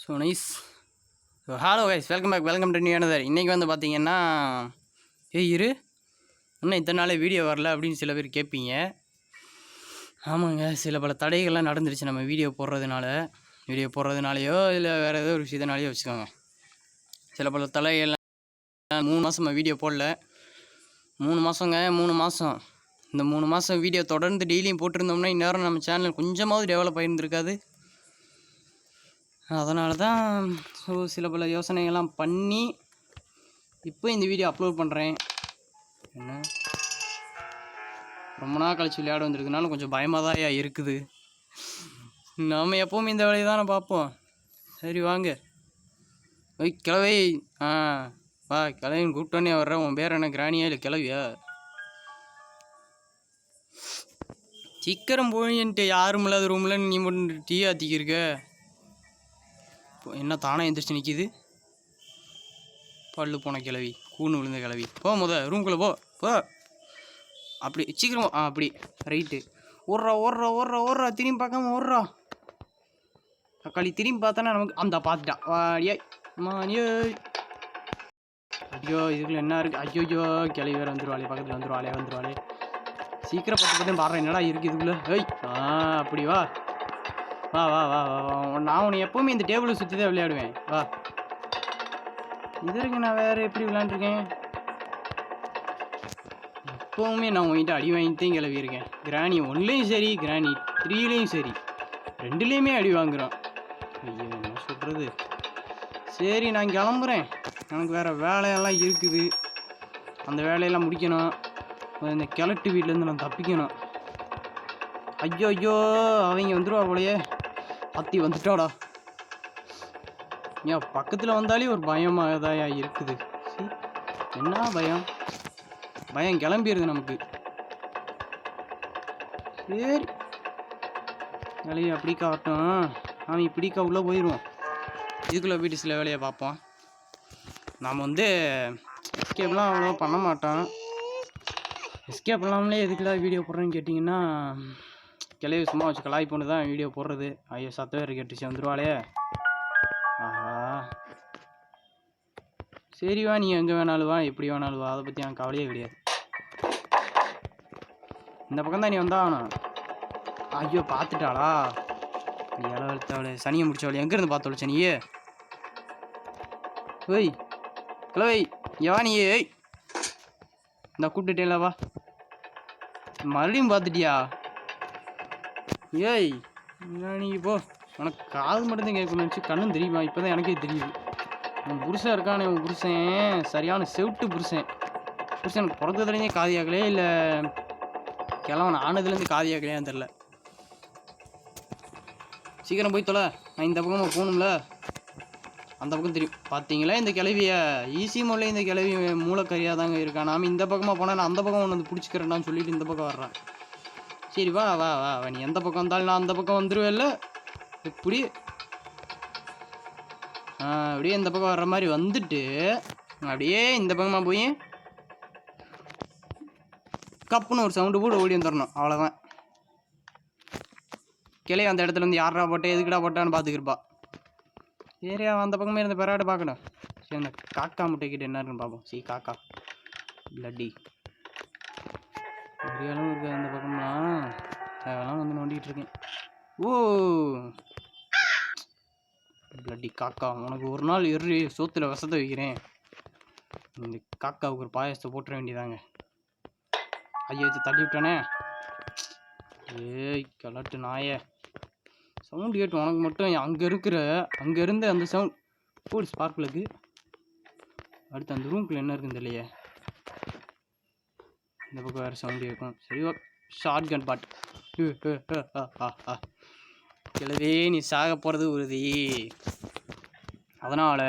So nice so hello guys welcome back welcome to new another இன்றைக்கி வந்து பார்த்தீங்கன்னா ஏய் இரு. இன்னும் இத்தனை நாளே வீடியோ வரல அப்படின்னு சில பேர் கேட்பீங்க ஆமாங்க சில பல தடைகள்லாம் நடந்துருச்சு நம்ம வீடியோ போடுறதுனால. வீடியோ போடுறதுனாலையோ இல்லை வேறு ஏதோ ஒரு விஷயத்தினாலையோ வச்சுக்கோங்க. சில பல தடைகள்லாம் மூணு மாதம் வீடியோ போடல. மூணு மாதங்க மூணு மாதம் இந்த மூணு மாதம் வீடியோ தொடர்ந்து டெய்லியும் போட்டிருந்தோம்னா இந்நேரம் நம்ம சேனல் கொஞ்சமாவது டெவலப் ஆகியிருந்திருக்காது அதனால தான் ஸோ சில பல யோசனைகள்லாம் பண்ணி இப்போ இந்த வீடியோ அப்லோட் பண்ணுறேன் என்ன? ரொம்ப நாள் கழிச்சு விளையாட வந்திருக்குனாலும் கொஞ்சம் பயமாக தான் இருக்குது. நம்ம எப்போவுமே இந்த வேலையை தானே பார்ப்போம். சரி வாங்க. ஓய் கிழவை. ஆ வா கிளவின்னு கூப்பிட்டோன்னே வர்றேன் உன் பேர் என்ன? கிராணியா இல்லை கிழவியா? சீக்கிரம் போயின்ட்டு யாரும் இல்லாத ரூமில் நீ மட்டும் டீ ஆற்றிக்கிருக்க என்ன தானே எந்திரிச்சு நிற்கிது பல்லு போன கிளவி கூணு விழுந்த கிளவி போ முத ரூம்குள்ளே போ. போ. அப்படி சீக்கிரம் ஆ அப்படி. ரைட்டு ஓடுறா ஓடுறா ஓடுறா ஓடுறா திரும்பி பார்க்காம ஓடுறா. தக்காளி திரும்பி பார்த்தானா நமக்கு? அந்த பார்த்துட்டான் வாடியே மானியே ஐயோ இதுக்குள்ள என்ன இருக்குது ஐயோ ஐயோ கிளவி வேறு வந்துருவாளே பக்கத்தில் வந்துருவாளே வந்துருவாளே. சீக்கிரம் பத்து பார்த்து பாடுறேன் என்னடா இருக்குது இதுக்குள்ளே? ஏய் ஆ அப்படி வா. வா வா வா வா வா. நான் உன்னை எப்பவுமே இந்த டேபிளை சுற்றி தான் விளையாடுவேன். வா. இது நான் வேறு எப்படி விளையாண்டுருக்கேன்? எப்போவுமே நான் உங்ககிட்ட அடி வாங்கிட்டு கிளவியிருக்கேன். கிராணி ஒன்லேயும் சரி கிராணி த்ரீலேயும் சரி. ரெண்டுலேயுமே அடி வாங்குகிறோம் ஐயோ என்ன சொல்கிறது சரி நான் கிளம்புறேன். எனக்கு வேறு வேலையெல்லாம் இருக்குது. அந்த வேலையெல்லாம் முடிக்கணும். இந்த கிழட்டு வீட்டிலேருந்து நான் தப்பிக்கணும். ஐயோ ஐயோ அவங்க வந்துடுவா போலையே. அத்தி வந்துட்டாடா. ஏன் பக்கத்தில் வந்தாலே ஒரு பயமாக தாயா இருக்குது என்ன பயம்? பயம் கிளம்பிடுது நமக்கு. சரி. வேலையை அப்படி காட்டும். அவன் இப்படிக்கா உள்ளே போயிடுவோம் இதுக்குள்ளே போயிட்டு சில வேலையை பார்ப்போம். நாம் வந்து எஸ்கேப்லாம் அவ்வளோ பண்ண மாட்டோம். எஸ்கேப் இல்லாமலே எதுக்குடா வீடியோ போடுறேன்னு கேட்டிங்கன்னா கிளைய சும்மா வச்சு கலாய் பொண்ணு தான் வீடியோ போடுறது. ஐயோ சத்தவே கேட்டுச்சு வந்துருவாளே. ஆஹா. சரிவா நீ எங்கே வேணாலும் வா எப்படி வேணாலும் வா அதை பற்றி எனக்கு கவலையே கிடையாது. இந்த பக்கம் தான் நீ வந்தாகணும் ஐயோ பார்த்துட்டாளா? இளவழுத்தவளே சனியை முடிச்சவளே எங்கேருந்து பார்த்தவளே சனியே? ஓய் கிளவை எவா நீ ஏய். இந்த கூப்பிட்டுட்டேன்ல வா. மறுபடியும் பார்த்துட்டியா? ஏய் நீ போ உனக்கு காது மட்டும்தான் கேட்கணும் நினச்சி கண்ணும் தெரியுமா? இப்போ தான் எனக்கே தெரியுது. உன் புருஷன் இருக்கானே உன் புருஷன். சரியான செவிட்டு புருஷன். புருஷன் எனக்கு பிறந்ததுலேருந்தே காதியாகலையே இல்லை கிழவன் ஆனதுலேருந்து காதியாகலையான்னு தெரில சீக்கிரம் போய் தொலை. நான் இந்த பக்கமாக போகணும்ல. அந்த பக்கம் தெரியும். பார்த்தீங்களா இந்த கிளவிய ஈஸி முறையில் இந்த கிளவி மூளைக்கரியாக தாங்க இருக்கா நாம் இந்த பக்கமாக போனால் நான் அந்த பக்கம் ஒன்று வந்து பிடிச்சிக்கிறேன்னு சொல்லிட்டு இந்த பக்கம் வர்றேன். சரி வா வா வா வா. நீ எந்த பக்கம் வந்தாலும் நான் அந்த பக்கம் வந்துடுவேல்ல இப்படி. அப்படியே இந்த பக்கம் வர்ற மாதிரி வந்துட்டு அப்படியே இந்த பக்கமாக போய் கப்புன்னு ஒரு சவுண்டு போட்டு ஓடி வந்துடணும் அவ்வளோதான் கிளை அந்த இடத்துல வந்து யாரா போட்டே எதுக்குடா போட்டான்னு பார்த்துக்கிருப்பா சரி அந்த பக்கமே இருந்த பெறாடு பார்க்கணும் சரி அந்த காக்கா முட்டைக்கிட்ட என்ன இருக்குன்னு பார்ப்போம் சரி காக்கா. பிளட்டி ஒரு இருக்குது அந்த பக்கம்லாம். அதெல்லாம் வந்து நோண்டிகிட்டு இருக்கேன் ஓ! பிளட்டி காக்கா உனக்கு ஒரு நாள் எரு சோத்துல வசத்தை வைக்கிறேன். இந்த காக்காவுக்கு ஒரு பாயாசத்தை போட்டுற வேண்டியதாங்க. ஐயோ வச்சு தள்ளி விட்டானே. ஏய் கலட்டு நாயே. சவுண்ட் கேட்டு உனக்கு மட்டும் அங்கே இருக்கிற அங்கே இருந்த அந்த சவுண்ட். போடு ஸ்பார்க்கிலுக்கு அடுத்து அந்த ரூம்குள்ள என்ன இருக்குன்னு தெரியலையே. இந்த பக்கம் வேறு சவுண்ட் கேட்கும் சரி ஓ ஷார்ட் கன் பாட் கிளவே நீ சாக போகிறது உறுதி. அதனால்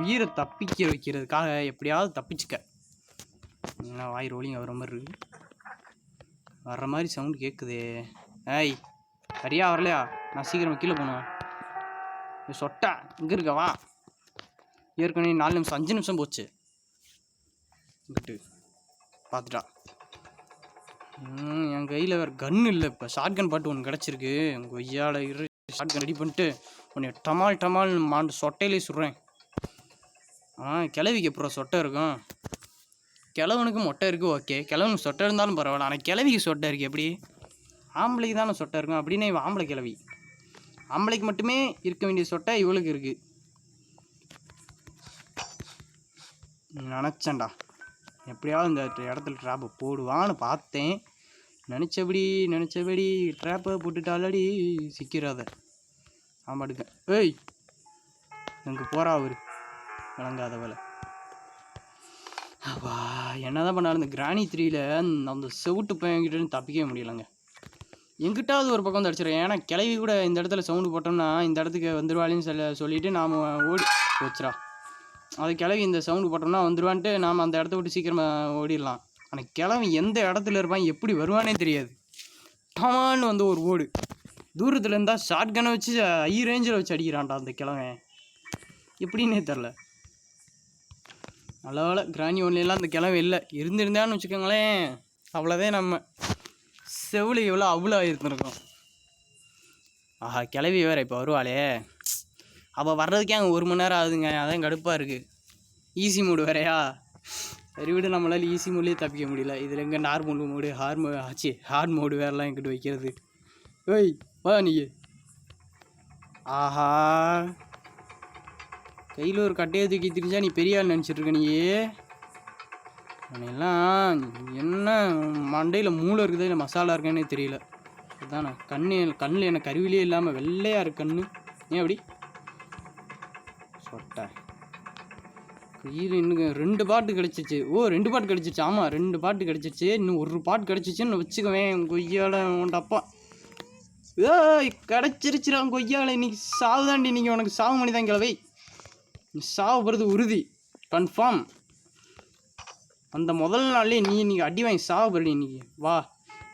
உயிரை தப்பிக்க வைக்கிறதுக்காக எப்படியாவது தப்பிச்சுக்க. என்ன வாய் ரோலிங் வர மாதிரி இருக்கு. வர்ற மாதிரி சவுண்ட் கேட்குதே ஏய் சரியா வரலையா? நான் சீக்கிரம் கீழே போகணும். நீ சொட்டா இங்கே இருக்க வா. ஏற்கனவே நாலு நிமிஷம் அஞ்சு நிமிஷம் போச்சு. பார்த்துட்டா. என் கையில் வேறு கன் இல்லை. இப்போ ஷார்ட் கன் பாட்டு ஒன்று கிடச்சிருக்கு. கொய்யால இரு ஷார்ட் கன் ரெடி பண்ணிட்டு உன்னை டமால் டமால் மாண்டு சொட்டையிலே சுடுறேன். ஆ கிளவிக்கு அப்புறம் சொட்டை இருக்கும்? கிழவனுக்கு மொட்டை இருக்குது ஓகே கிழவனுக்கு சொட்டை இருந்தாலும் பரவாயில்ல. ஆனால் கிழவிக்கு சொட்டை இருக்குது எப்படி? ஆம்பளைக்கு தானே சொட்டை இருக்கும். அப்படின்னு இவன் ஆம்பளை கிழவி. ஆம்பளைக்கு மட்டுமே இருக்க வேண்டிய சொட்டை இவளுக்கு இருக்குது நினச்சேன்டா. எப்படியாவது இந்த இடத்துல ட்ராப்பை போடுவான்னு பார்த்தேன். நினச்சபடி நினச்சபடி ட்ராப்பை போட்டுட்டாலடி சிக்கிறாத. ஆமாடுக்க ஏய் எங்கே போகிறா அவர்? விளங்காத வேலை அப்பா என்னதான் பண்ணாலும் இந்த கிராணி த்ரீயில் அந்த செவுட்டு பையன்கிட்ட தப்பிக்கவே முடியலங்க. எங்கிட்டாவது ஒரு பக்கம் வந்து ஏன்னா கிளவி கூட இந்த இடத்துல சவுண்டு போட்டோம்னா இந்த இடத்துக்கு வந்துடுவாளின்னு சொல்ல சொல்லிவிட்டு நாம் ஓடி போச்சுரா அது கிளவி இந்த சவுண்டு போட்டோம்னா வந்துடுவான்ட்டு நாம் அந்த இடத்த விட்டு சீக்கிரமாக ஓடிடலாம். ஆனால் கிளவி எந்த இடத்துல இருப்பான் எப்படி வருவானே தெரியாது. டமான்னு வந்து ஒரு ஓடு. தூரத்தில் இருந்தால் ஷார்ட் கனை வச்சு ஐ ரேஞ்சில் வச்சு அடிக்கிறான்டா அந்த கிழவன். எப்படின்னே தெரில நல்ல கிராணி ஒன்லாம் அந்த கிழவன் இல்லை. இருந்திருந்தான்னு வச்சுக்கோங்களேன் அவ்வளோதான் நம்ம. செவிலி எவ்வளோ அவ்வளோ இருந்திருக்கும் ஆஹா கிளவி வேறு இப்போ வருவாளே. அவள் வர்றதுக்கே அங்கே ஒரு மணி நேரம் ஆகுதுங்க. அதான் கடுப்பாக இருக்குது ஈஸி மூடு வேறையா? சரி விட நம்மளால் ஈஸி மூட்லேயே தப்பிக்க முடியல. இதில் எங்கே நார்மல் மோடு ஹார் மோ ஆச்சு ஹார்ட் மோடு வேறெல்லாம் எங்கிட்ட வைக்கிறது. ஏய் வா நீ. ஆஹா. கையில் ஒரு கட்டையை தூக்கி திரிஞ்சா நீ பெரிய ஆள் நினச்சிட்ருக்க நீயே. எல்லாம் என்ன மண்டையில் மூளை இருக்குதா இல்லை மசாலா இருக்கேன்னே தெரியல. அதானே கண்ணு கண்ணில் எனக்கு கருவிலே இல்லாமல் வெள்ளையாக இருக்கு கண்ணு. ஏன் அப்படி? கையில் இன்னும் ரெண்டு பாட்டு கிடச்சிச்சு. ஓ ரெண்டு பாட்டு கிடச்சிச்சு. ஆமாம் ரெண்டு பாட்டு கிடச்சிச்சு. இன்னும் ஒரு பாட்டு கிடச்சிச்சுன்னு வச்சுக்குவேன் கொய்யால உன்ட அப்பா. ஏய் கிடச்சிருச்சுடா கொய்யால. இன்னைக்கு சாவுதாண்டி இன்னைக்கு உனக்கு சாவு மணி தான் கிளவை சாவு போகிறது உறுதி. கன்ஃபார்ம் அந்த முதல் நாள்லேயே நீ இன்னைக்கு அடி வாங்கி சாவு போறடி இன்னைக்கு. வா.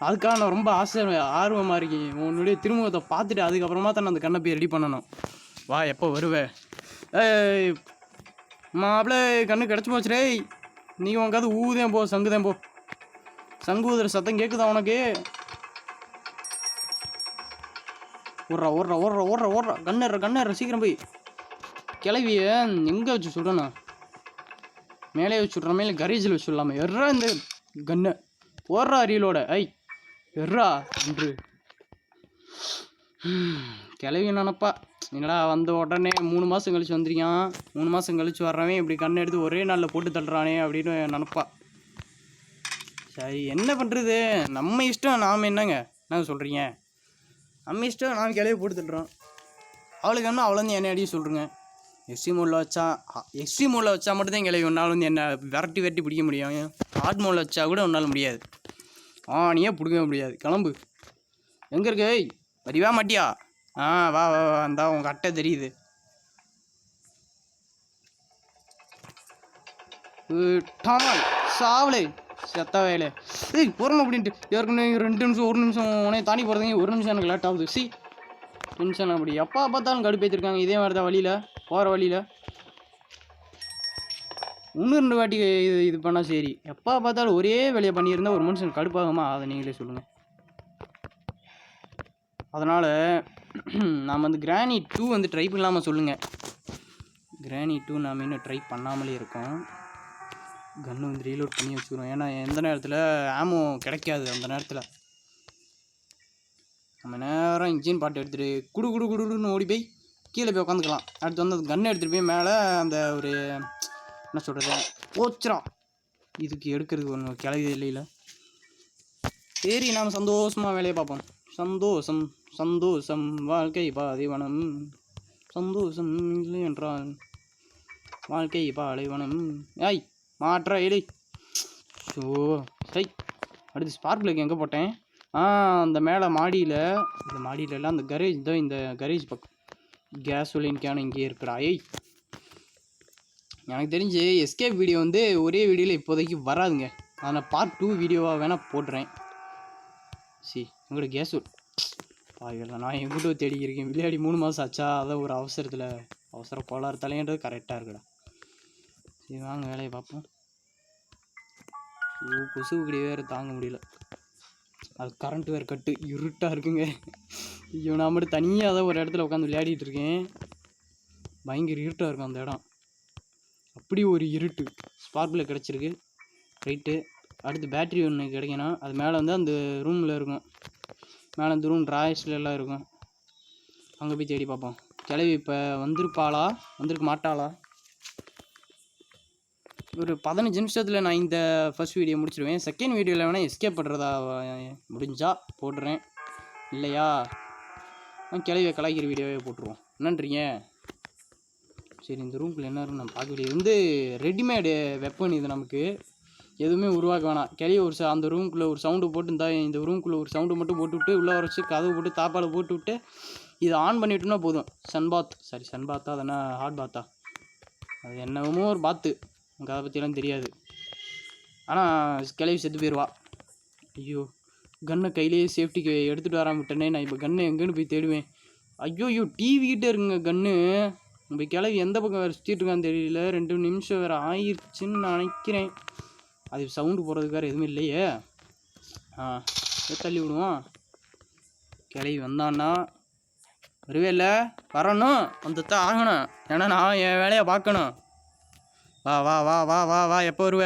அதுக்காக நான் ரொம்ப ஆசை ஆர்வமாக இருக்கேன். உன்னுடைய திருமுகத்தை பார்த்துட்டு அதுக்கப்புறமா தான் அந்த கண்ணை போய் ரெடி பண்ணணும். வா எப்போ வருவேன் ஏய் மாப்பிள்ள கண்ணு கிடச்சி போச்சு டேய். நீ உனக்காவது ஊதேன் போ சங்குதேன் போ. சங்கு ஊதுற சத்தம் கேட்குதா உனக்கு? ஓடுறா ஓடுறா ஓடுறா ஓடுறா ஓடுறா. கண்ணுற கண்ணுற சீக்கிரம் போய். கிளவிய எங்கே வச்சு சுடணும் மேலே வச்சு விட்றோமே இல்லை கரேஜில் வச்சு விடலாமா எர்றா இந்த கன்னை போடுறா ரீலோட ஐ எர்றா என்று கிளவி நினப்பா என்னடா வந்த உடனே மூணு மாதம் கழிச்சு வந்திருக்கான் மூணு மாதம் கழிச்சு வர்றவன் இப்படி கண்ணை எடுத்து ஒரே நாளில் போட்டு தள்ளுறானே அப்படின்னு நினப்பா. சரி என்ன பண்ணுறது நம்ம இஷ்டம் நாம் என்னங்க? என்ன சொல்கிறீங்க நம்ம இஷ்டம் நாம் கிளவி போட்டு தள்ளுறோம். அவளுக்கு என்ன அவளை வந்து என்ன அடிக்க சொல்கிறேங்க எக்ஸ்ட்ரீம் மோடில் வச்சா எக்ஸ்ட்ரீம் மோடில் வச்சா மட்டும்தான் கிளவி உன்னால் வந்து என்ன விரட்டி விரட்டி பிடிக்க முடியும். ஹார்ட் மோடில் வச்சா கூட உன்னால் முடியாது. ஆனியே பிடிக்க முடியாது. கிளம்பு. எங்கே இருக்கு? வரிவா மாட்டியா? ஆ வா வா வா இந்தா உங்கள் அட்டை தெரியுது. டாமல் சாவலே செத்த வேலை. ஏய் போகிறோம் அப்படின்ட்டு ஏற்கனவே ரெண்டு நிமிஷம் ஒரு நிமிஷம் உனே தாண்டி போகிறதுங்க ஒரு நிமிஷம் எனக்கு லேட் ஆகுது. சி டென்ஷன் அப்படி. எப்போ பார்த்தாலும் கடுப்பேற்றிருக்காங்க இதே மாதிரி தான் வழியில் போகிற வழியில். இன்னும் ரெண்டு வாட்டி இது இது பண்ணால் சரி. எப்போ பார்த்தாலும் ஒரே வேலையை பண்ணியிருந்தா ஒரு மனுஷன் கடுப்பாகுமா? அதை நீங்களே சொல்லுங்கள் அதனால் நாம் வந்து கிராணி டூ வந்து ட்ரை பண்ணாமல் சொல்லுங்கள் கிராணி டூ நாம் இன்னும் ட்ரை பண்ணாமலே இருக்கோம். கன்று வந்து ரீலோட் பண்ணி வச்சுக்கிறோம். ஏன்னா எந்த நேரத்தில் ஆமோ கிடைக்காது அந்த நேரத்தில். நம்ம நேரம் இன்ஜின் பாட்டு எடுத்துகிட்டு குடு குடு குடுன்னு ஓடி போய் கீழே போய் உட்காந்துக்கலாம் அடுத்து வந்து அந்த கன்னை எடுத்துகிட்டு போய் மேலே அந்த ஒரு என்ன சொல்கிறது ஓச்சிரம் இதுக்கு எடுக்கிறதுக்கு ஒன்று கிளவி இல்லையில. சரி நாம் சந்தோஷமாக வேலையை பார்ப்போம். சந்தோஷம். சந்தோஷம் வாழ்க்கை பாதிவனம் சந்தோஷம் இல்லை என்றால் வாழ்க்கை பாலைவனம் ஐய் மாற்ற இலை ஸோ சரி அடுத்து ஸ்பார்க் பிளக் எங்கே போட்டேன்? ஆ அந்த மேலே மாடியில் இந்த மாடியில எல்லாம் அந்த கரேஜ் தான் இந்த கரேஜ் பக்கம் கேசோலின் கேன் இங்கே இருக்கிறா ஏய். எனக்கு தெரிஞ்சு எஸ்கேப் வீடியோ வந்து ஒரே வீடியோவில் இப்போதைக்கு வராதுங்க. நான் பார்ட் டூ வீடியோவாக வேணால் போடுறேன். சி உங்களோட கேஸ் பாவிகளா நான் என் வீட்டை தேடி இருக்கேன் விளையாடி மூணு மாதம் ஆச்சா? அதான் ஒரு அவசரத்தில். அவசர கோளாறு தலைன்றது கரெக்டாக இருக்குடா. சரி வாங்க வேலையை பார்ப்போம். ஐயோ, கொசு கடி வேறு தாங்க முடியல. அது கரண்ட் வேறு கட்டு. இருட்டாக இருக்குங்க. ஐயோ நான் மட்டும் தனியாக தான் ஒரு இடத்துல உட்காந்து விளையாடிட்டு இருக்கேன். பயங்கர இருட்டாக இருக்கும் அந்த இடம். அப்படி ஒரு இருட்டு. ஸ்பார்க்கில் கிடச்சிருக்கு. ரைட்டு அடுத்து பேட்ரி ஒன்று கிடைக்கணும் அது மேலே வந்து அந்த ரூமில் இருக்கும். மேலே அந்த ரூம் எல்லாம் இருக்கும். அங்கே போய் தேடி பார்ப்போம். கிளவி இப்போ வந்திருப்பாளா? வந்திருக்க மாட்டாளா? ஒரு பதினஞ்சு நிமிஷத்தில் நான் இந்த ஃபர்ஸ்ட் வீடியோ முடிச்சிடுவேன் செகண்ட் வீடியோவில் வேணால் எஸ்கேப் பண்ணுறதா முடிஞ்சால் போடுறேன். இல்லையா? நான் கிளவியை கலாய்க்கிற வீடியோவே போட்டுருவோம். என்னன்றீங்க? சரி இந்த ரூம்குள்ளே என்ன இருக்கும் நான் பார்க்க வந்து ரெடிமேடு வெப்பன் இது நமக்கு. எதுவுமே உருவாக்க வேணாம். கிளிய ஒரு ச- அந்த ரூம்குள்ளே ஒரு சவுண்டு போட்டு இந்த இந்த ரூம்குள்ளே ஒரு சவுண்டு மட்டும் போட்டு விட்டு உள்ளே வர வச்சு கதவு போட்டு தாப்பால் போட்டு விட்டு இதை ஆன் பண்ணிட்டோம்னா போதும். சன்பாத் சாரி சன்பாத்தா அது என்ன ஹாட் பாத்தா அது என்னவோ ஒரு பாத்து எனக்கு அதை பற்றிலாம் தெரியாது. ஆனால் கிளவி செத்து போயிடுவா ஐயோ கன்னை கையிலேயே சேஃப்டிக்கு எடுத்துகிட்டு வராம நான் இப்போ கன்னை எங்கேன்னு போய் தேடுவேன். ஐயோ ஐயோ டிவி கிட்டே இருக்குங்க கன்று நம்ம கிளவி எந்த பக்கம் வேறு சுற்றிட்டு இருக்கான்னு தெரியல. ரெண்டு நிமிஷம் வேறு ஆயிடுச்சுன்னு நான் நினைக்கிறேன். அது சவுண்டு போடுறதுக்கு வேறு எதுவுமே இல்லையே. ஆ தள்ளி விடுவோம். கிளவி வந்தான்னா வருவேல்ல வரணும். வந்துத்தான் ஆகணும். ஏன்னா நான் என் வேலையை பார்க்கணும். வா வா வா வா வா வா எப்போ வருவ?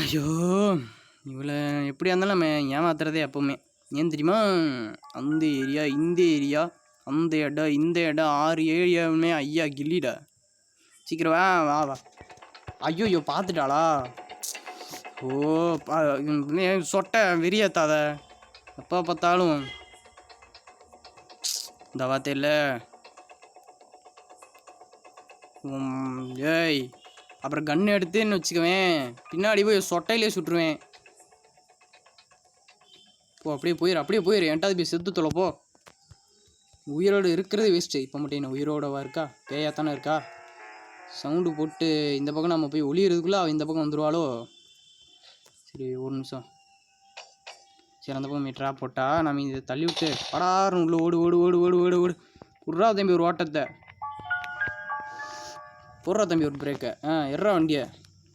ஐயோ இவளை எப்படியா இருந்தாலும் நம்ம ஏமாத்துறதே எப்போவுமே. ஏன் தெரியுமா? அந்த ஏரியா இந்த ஏரியா அந்த இடம் இந்த இடம் ஆறு ஏரியாவுமே ஐயா கில்லிடா. சீக்கிரம் வா வா. வா ஐயோ ஐயோ பார்த்துட்டாளா? ஓ பா சொட்டை விரியத்தாத எப்போ பார்த்தாலும். இந்த வார்த்தையில். ஏய் அப்புறம் கன் எடுத்துன்னு வச்சுக்குவேன். பின்னாடி போய் சொட்டையிலே சுட்டுருவேன். போ அப்படியே போயிரு அப்படியே போயிரு. என்கிட்ட போய் செத்து தொலைப்போ போ. உயிரோடு இருக்கிறது வேஸ்ட்டு இப்போ மட்டும் என்ன உயிரோடவா இருக்கா? பேயா தானே இருக்கா? சவுண்டு போட்டு இந்த பக்கம் நம்ம போய் ஒளியறதுக்குள்ளே அவள் இந்த பக்கம் வந்துடுவாளோ சரி ஒரு நிமிஷம். சரி அந்த பக்கம் ட்ராப் போட்டா நம்ம இதை தள்ளி விட்டு படாருன்னு உள்ள ஓடு ஓடு ஓடு ஓடு ஓடு ஓடு. விட்றா தம்பி ஒரு ஓட்டத்தை. போடுறா தம்பி ஒரு பிரேக்கை ஆ எறா வண்டியை.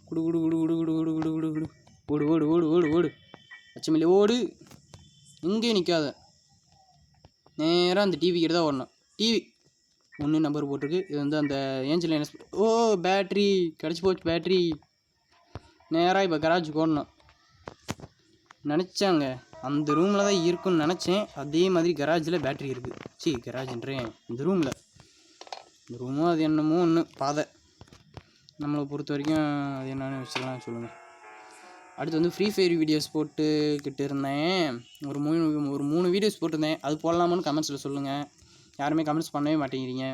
குடு குடு குடு குடு குடு குடு குடு குடு குடு. ஓடு ஓடு ஓடு ஓடு ஓடு. அச்சமில்ல ஓடு. எங்கேயும் நிற்காத நேராக அந்த டிவி கிட்ட தான் ஓடணும். டிவி ஒன்று நம்பர் போட்டிருக்கு. இது வந்து அந்த ஏஞ்சல் என்ன ஓ பேட்ரி கிடச்சி போச்சு பேட்ரி நேராக இப்போ கராஜுக்கு ஓடணும் நினச்சாங்க. அந்த ரூமில் தான் இருக்குன்னு நினச்சேன். அதே மாதிரி கராஜில் பேட்ரி இருக்குது சி கராஜ்ன்றேன் இந்த ரூமில் இந்த ரூமும் அது என்னமோ ஒன்று பாதை. நம்மளை பொறுத்த வரைக்கும் அது என்னென்னு வச்சுக்கலாம் சொல்லுங்கள் அடுத்து வந்து ஃப்ரீ ஃபயர் வீடியோஸ் போட்டுக்கிட்டு இருந்தேன். ஒரு மூணு ஒரு மூணு வீடியோஸ் போட்டிருந்தேன். அது போடலாமான்னு கமெண்ட்ஸில் சொல்லுங்கள் யாருமே கமெண்ட்ஸ் பண்ணவே மாட்டேங்கிறீங்க.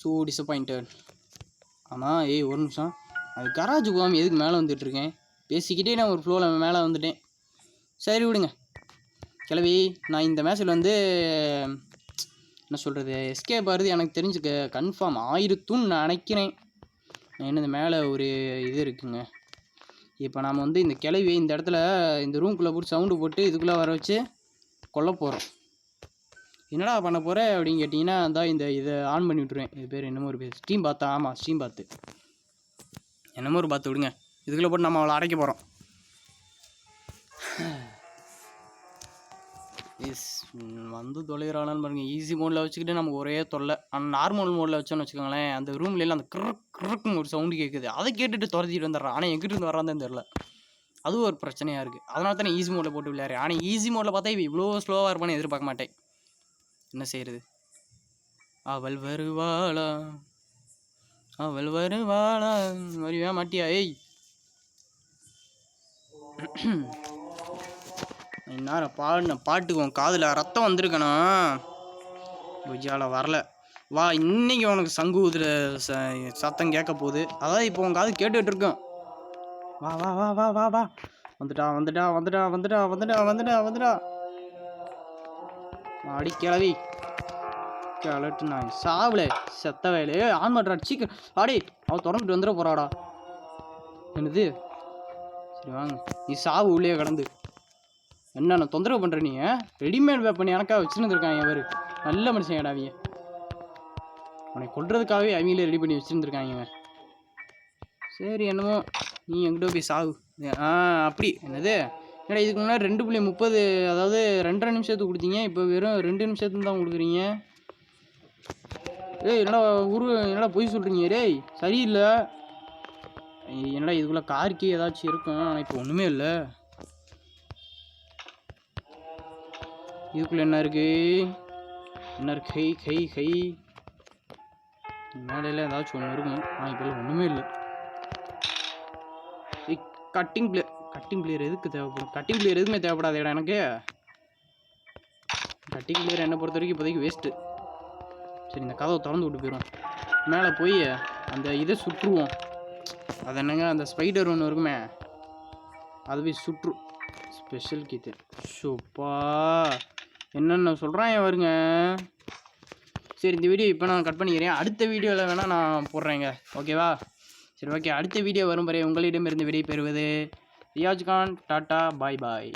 ஸோ டிசப்பாயிண்டட் ஆனால் ஏய் ஒரு நிமிஷம். அது கராஜ் போகாமல் எதுக்கு மேலே வந்துட்டுருக்கேன் பேசிக்கிட்டே நான் ஒரு ஃப்ளோவில் மேலே வந்துட்டேன். சரி விடுங்க. கிளவி நான் இந்த மேட்ச்சில் வந்து என்ன சொல்கிறது எஸ்கேப் ஆகிறது எனக்கு தெரிஞ்சுக்க கன்ஃபார்ம் ஆயிருத்துன்னு நான் நினைக்கிறேன். என்னது இந்த மேலே ஒரு இது இருக்குங்க. இப்போ நாம் வந்து இந்த கிளவி இந்த இடத்துல இந்த ரூம்குள்ளே போட்டு சவுண்டு போட்டு இதுக்குள்ளே வர வச்சு கொல்ல போகிறோம் என்னடா பண்ண போகிற அப்படின்னு கேட்டிங்கன்னா அதான் இந்த இதை ஆன் பண்ணி விட்ருவேன் இது பேர் என்னமோ ஒரு பேர். ஸ்டீம் பாத்தா ஆமாம் ஸ்டீம் பாத்து என்னமோ ஒரு பாத்து விடுங்க. இதுக்குள்ளே போட்டு நம்ம அவளை அடைக்க போகிறோம் இஸ் வந்து தொலைகிறாளான்னு பாருங்கள் ஈஸி மோடில் வச்சுக்கிட்டு நமக்கு ஒரே தொல்லை. ஆனால் நார்மல் மோடில் வச்சோன்னு வச்சுக்கோங்களேன் அந்த ரூம்ல அந்த கிரக் கிரக்குன்னு ஒரு சவுண்டு கேட்குது அதை கேட்டுட்டு துரத்திட்டு வந்துடுறான். ஆனால் எங்கிட்ட இருந்து வரான்னு தெரில அதுவும் ஒரு பிரச்சனையாக இருக்குது அதனால தானே ஈஸி மோடில் போட்டு விளையாடுறேன். ஆனால் ஈஸி மோடில் பார்த்தா இவ்வளோ ஸ்லோவாக இருப்பான்னு எதிர்பார்க்க மாட்டேன். என்ன செய்யறது? அவள் வருவாளா? அவள் வருவாளா? வருவியா மாட்டியா? ஏய்! நேரம் பாடின பாட்டுக்கு உன் காதில் ரத்தம் வந்திருக்கணும் புஜால வரல. வா இன்னைக்கு உனக்கு சங்கு ஊதுற ச சத்தம் கேட்க போகுது. அதான் இப்போ உன் காது கேட்டுட்டு இருக்கோம் வா வா வா வா வா வா. வந்துட்டா வந்துட்டா வந்துட்டா வந்துட்டா வந்துட்டா வந்துட்டா வந்துட்டா. அடி கிளவி. கிளட்டு நான் சாவல செத்த வேலை ஆன் பண்ணுறா சீக்கிரம். அடி அவள் திறந்துட்டு வந்துட போறாடா. என்னது? சரி வாங்க. நீ சாவு உள்ளே கடந்து. என்ன நான் தொந்தரவு பண்ணுற நீ ரெடிமேட் வெப்பன் எனக்காக வச்சுருந்துருக்காங்க இவர் நல்ல மனுஷன் அவங்க உன்னை கொள்றதுக்காகவே அவங்களே ரெடி பண்ணி வச்சுருந்துருக்காங்க இவன் சரி என்னமோ. நீ எங்கிட்ட போய் சாவு. ஆ அப்படி. என்னது? என்னடா இதுக்கு முன்னாடி ரெண்டு புள்ளி முப்பது அதாவது ரெண்டரை நிமிஷத்துக்கு கொடுத்தீங்க இப்போ வெறும் ரெண்டு நிமிஷத்துக்கு தான் கொடுக்குறீங்க. ஏய் என்னடா உரு என்னடா பொய் சொல்கிறீங்க டேய் சரியில்லை. என்னடா இதுக்குள்ளே கார்க்கி ஏதாச்சும் இருக்கும் ஆனால் இப்போ ஒன்றுமே இல்லை. இதுக்குள்ளே என்ன இருக்கு? என்ன இருக்கு? கை கை கை மேடையில் ஏதாச்சும் ஒன்று இருக்கும் ஆனால் இப்போ ஒன்றுமே இல்லை. கட்டிங் பிளே கட்டிங் பிளேயர் எதுக்கு தேவைப்படும்? கட்டிங் பிளேயர் எதுவுமே தேவைப்படாதேடா எனக்கு. கட்டிங் பிளேயர் என்னை பொறுத்த வரைக்கும் இப்போதைக்கு வேஸ்ட்டு சரி இந்த கதவை திறந்து விட்டு போயிடும் மேலே போய் அந்த இதை சுற்றுவோம். அது என்னங்க? அந்த ஸ்பைடர் ஒன்று இருக்குமே. அது போய் சுற்று. ஸ்பெஷல் கீத்து சூப்பா. என்னென்ன சொல்கிறான் வருங்க சரி இந்த வீடியோ இப்போ நான் கட் பண்ணிக்கிறேன். அடுத்த வீடியோவில் வேணால் நான் போடுறேங்க. ஓகேவா சரி ஓகே அடுத்த வீடியோ வரும் வரை உங்களிடமிருந்து விடை பெறுவது Riyaz Khan tata bye bye